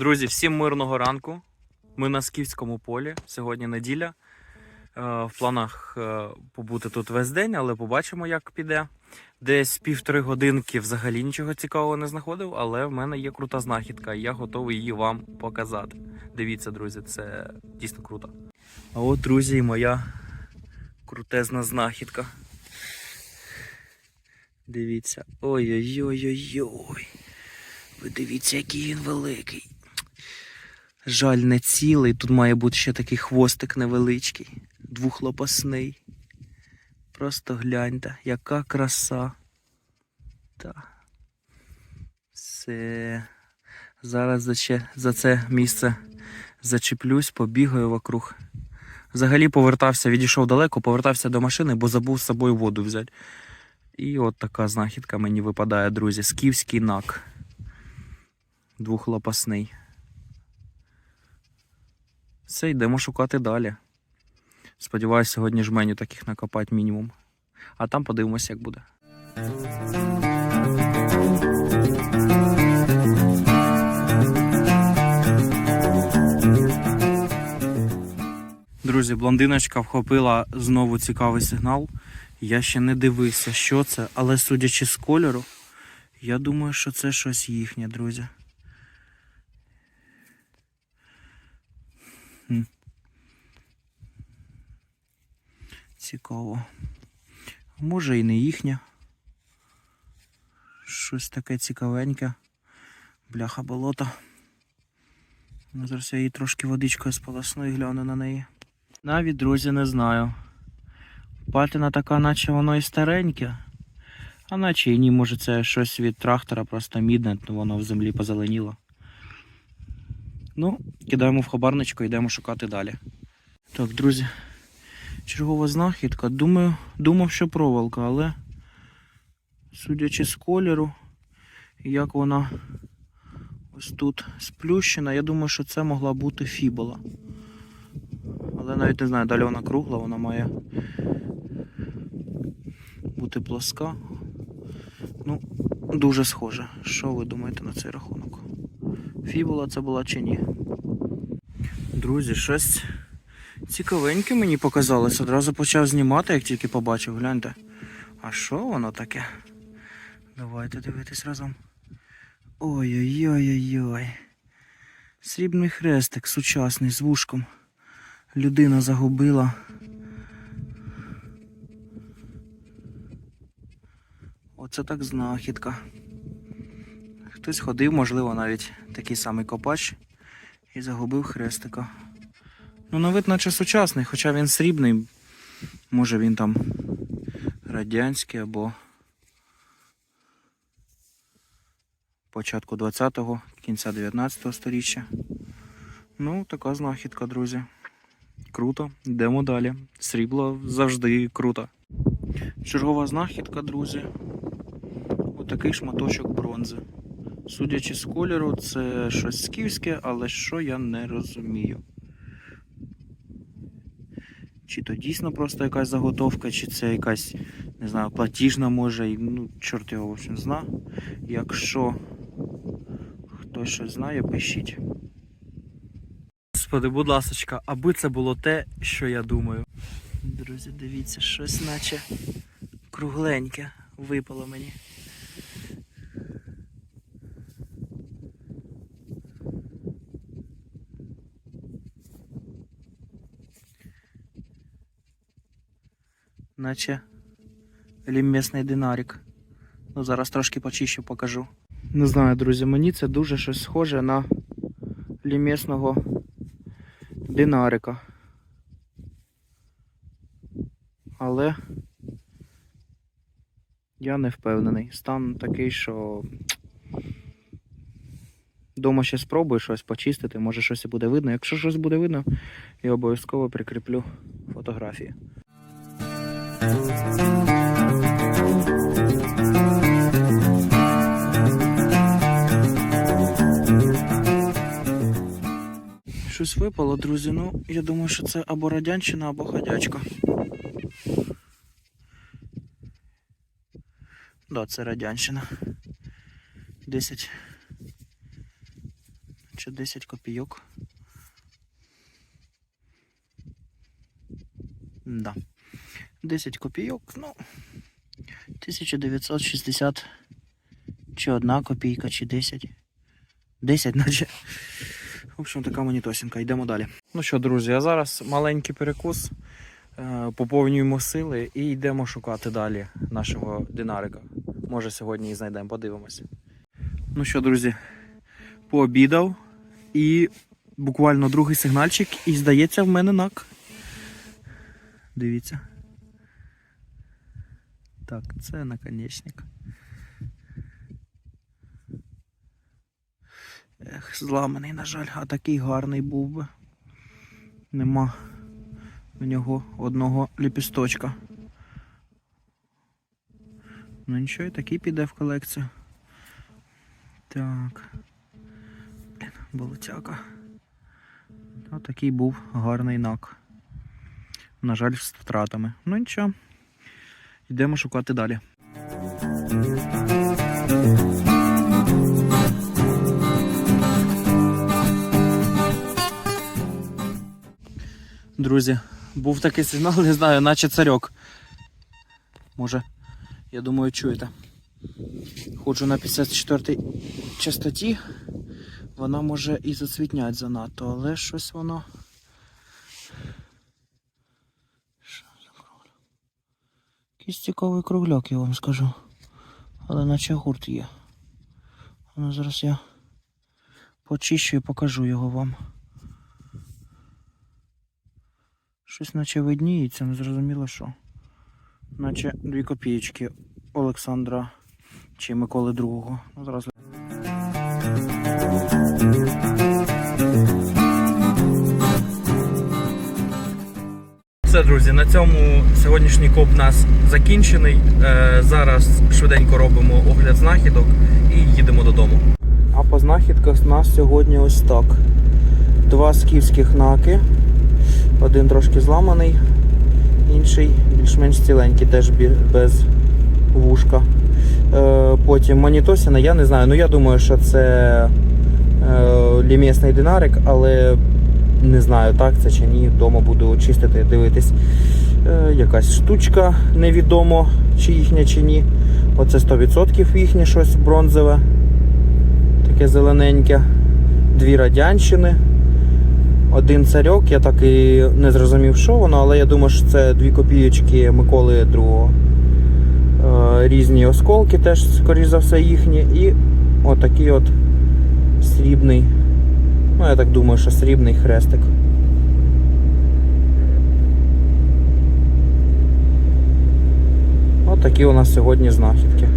Друзі, всім мирного ранку. Ми на Скіфському полі. Сьогодні неділя. Е, В планах е, побути тут весь день, але побачимо, як піде. Десь півтори годинки взагалі нічого цікавого не знаходив, але в мене є крута знахідка, і я готовий її вам показати. Дивіться, друзі, це дійсно круто. А от, друзі, і моя крутезна знахідка. Дивіться. Ой-ой-ой-ой-ой. Ви дивіться, який він великий. Жаль, не цілий. Тут має бути ще такий хвостик невеличкий, двохлопасний. Просто гляньте, яка краса. Та. Все. Зараз за, ще, за це місце зачеплюсь, побігаю вокруг. Взагалі повертався, відійшов далеко, повертався до машини, бо забув з собою воду взяти. І от така знахідка мені випадає, друзі. Скіфський нак. Двохлопасний. Все, йдемо шукати далі. Сподіваюсь, сьогодні жменю таких накопати мінімум. А там подивимося, як буде. Друзі, блондиночка вхопила знову цікавий сигнал. Я ще не дивився, що це, але судячи з кольору, я думаю, що це щось їхнє, друзі. Цікаво. Може і не їхнє. Щось таке цікавеньке. Бляха болота. Ну, Зараз я її трошки водичкою сполосну і гляну на неї. Навіть, друзі, не знаю. Патина така, наче воно і стареньке. А наче і ні, може це щось від трактора, просто мідне, то воно в землі позеленіло. Ну, кидаємо в хабарничку, йдемо шукати далі. Так, друзі, чергова знахідка. Думаю, думав, що проволока, але судячи з кольору, як вона ось тут сплющена, я думаю, що це могла бути фібола. Але навіть не знаю, далі вона кругла, вона має бути плоска. Ну, дуже схоже. Що ви думаєте на цей рахунок? Фібула це була чи ні? Друзі, щось цікавеньке мені показалось. Одразу почав знімати, як тільки побачив. Гляньте. А що воно таке? Давайте дивитись разом. Ой-ой-ой-ой-ой. Срібний хрестик сучасний з вушком. Людина загубила. Оце так знахідка. Хтось ходив, можливо, навіть такий самий копач і загубив хрестика. Ну, на вид наче сучасний, хоча він срібний. Може він там радянський або початку 20-го, кінця 19-го сторіччя. Ну, така знахідка, друзі. Круто, йдемо далі. Срібло завжди круто. Чергова знахідка, друзі. Отакий шматочок бронзи. Судячи з кольору, це щось скіфське, але що я не розумію. Чи то дійсно просто якась заготовка, чи це якась, не знаю, платіжна може, і, ну, чорт його в общем зна. Якщо хтось щось знає, пишіть. Господи, будь ласочка, аби це було те, що я думаю. Друзі, дивіться, щось наче кругленьке випало мені. Наче ліммісний динарік. Ну, зараз трошки почищу, покажу. Не знаю, друзі, мені це дуже щось схоже на лімісного динарика. Але я не впевнений. Стан такий, що Дома ще спробую щось почистити, може щось і буде видно. Якщо щось буде видно, я обов'язково прикріплю фотографії. Щось випало, друзі. Ну, я думаю, що це або радянщина, або ходячка. Да, це радянщина. 10 Чи 10 копійок. Да. 10 копійок, ну. 1960 чи одна копійка, чи 10. 10, наче. В общем, така монітосінка. Йдемо далі. Ну що, друзі, а зараз маленький перекус. е, Поповнюємо сили і йдемо шукати далі нашого динарика. Може сьогодні і знайдемо, подивимося. Ну що, друзі, пообідав і буквально другий сигнальчик, і здається, в мене нак. Дивіться. Так, це наконечник. Ех, зламаний, на жаль, а такий гарний був би. Нема в нього одного ліпісточка. Ну нічого, і такий піде в колекцію. Так. Блін, болотяка. Отакий був гарний нак. На жаль, з втратами. Ну нічого. Йдемо шукати далі. Друзі, був такий сигнал, не знаю, наче царьок. Може, я думаю, чуєте. Ходжу на 54 частоті. Вона може і зацвітнять занадто, але щось воно. Що за кругляк? Якийсь цікавий кругляк, я вам скажу. Але наче гурт є. Ну, зараз я почищу і покажу його вам. Щось наче видніється, не зрозуміло що. Наче дві копієчки Олександра чи Миколи II. Ну, зараз. Все, друзі, на цьому сьогоднішній коп у нас закінчений. Е, зараз швиденько робимо огляд знахідок і їдемо додому. А по знахідках у нас сьогодні ось так. Два скіфських наки. Один трошки зламаний, інший більш-менш ціленький, теж без вушка. Е, потім монітосіна, я не знаю. Ну я думаю, що це е, лімісний динарик, але не знаю, так це чи ні. Вдома буду чистити, дивитись. Е, якась штучка невідомо, чи їхня, чи ні. Оце 100% їхнє щось бронзове, таке зелененьке. Дві радянщини. Один царьок, я так і не зрозумів, що воно, але я думаю, що це дві копійочки Миколи II. Е, різні осколки теж, скоріш за все, їхні. І отакий от срібний. Ну, я так думаю, що срібний хрестик. От такі у нас сьогодні знахідки.